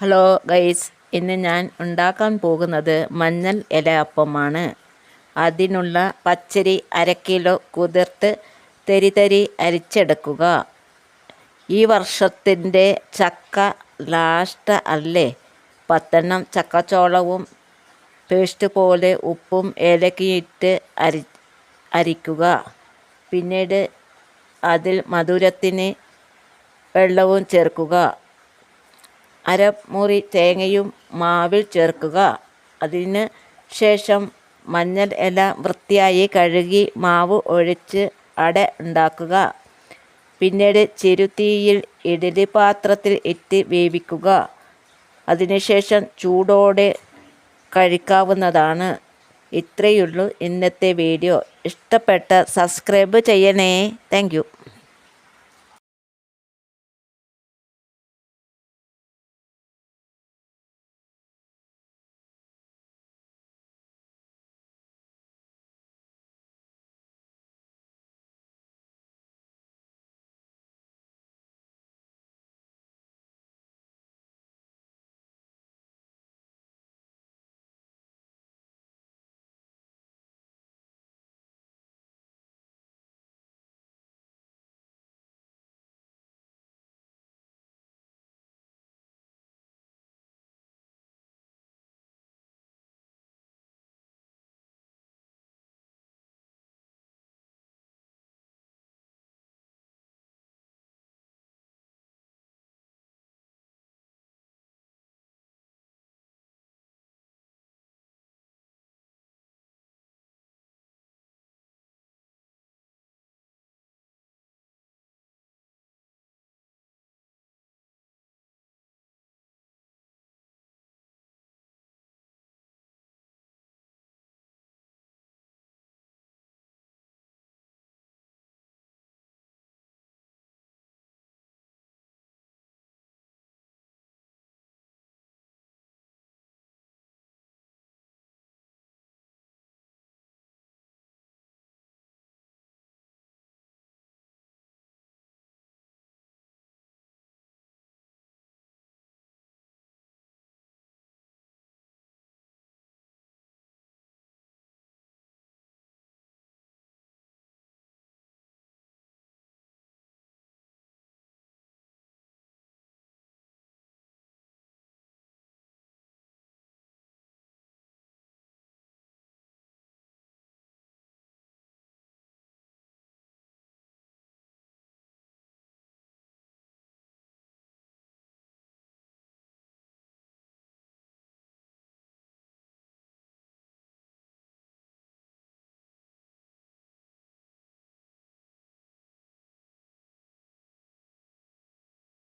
Hello guys ഇന്ന് ഞാൻ ഉണ്ടാക്കാൻ പോകുന്നത് മഞ്ഞൾ ഇല അപ്പമാണ് അതിനുള്ള പച്ചരി അര കിലോ കുതിർത്ത് തരി തരി അരിച്ചെടുക്കുക. ഈ വർഷത്തിന്റെ ചക്ക ലാസ്റ്റ് അല്ലേ? പത്തെണ്ണം ചക്കച്ചോളവും പേസ്റ്റ് പോലെ ഉപ്പും ഏലക്കയിട്ട് അരി അരിക്കുക. പിന്നീട് അതിൽ മധുരത്തിന് വെള്ളവും ചേർക്കുക. അരമുറി തേങ്ങയും മാവിൽ ചേർക്കുക. അതിന് ശേഷം മഞ്ഞൾ ഇല വൃത്തിയായി കഴുകി മാവ് ഒഴിച്ച് അട ഉണ്ടാക്കുക. പിന്നീട് ചെരുത്തീയിൽ ഇഡലി പാത്രത്തിൽ ഇട്ട് വേവിക്കുക. അതിനുശേഷം ചൂടോടെ കഴിക്കാവുന്നതാണ്. ഇത്രയുള്ളൂ ഇന്നത്തെ വീഡിയോ. ഇഷ്ടപ്പെട്ട സബ്സ്ക്രൈബ് ചെയ്യണേ. താങ്ക്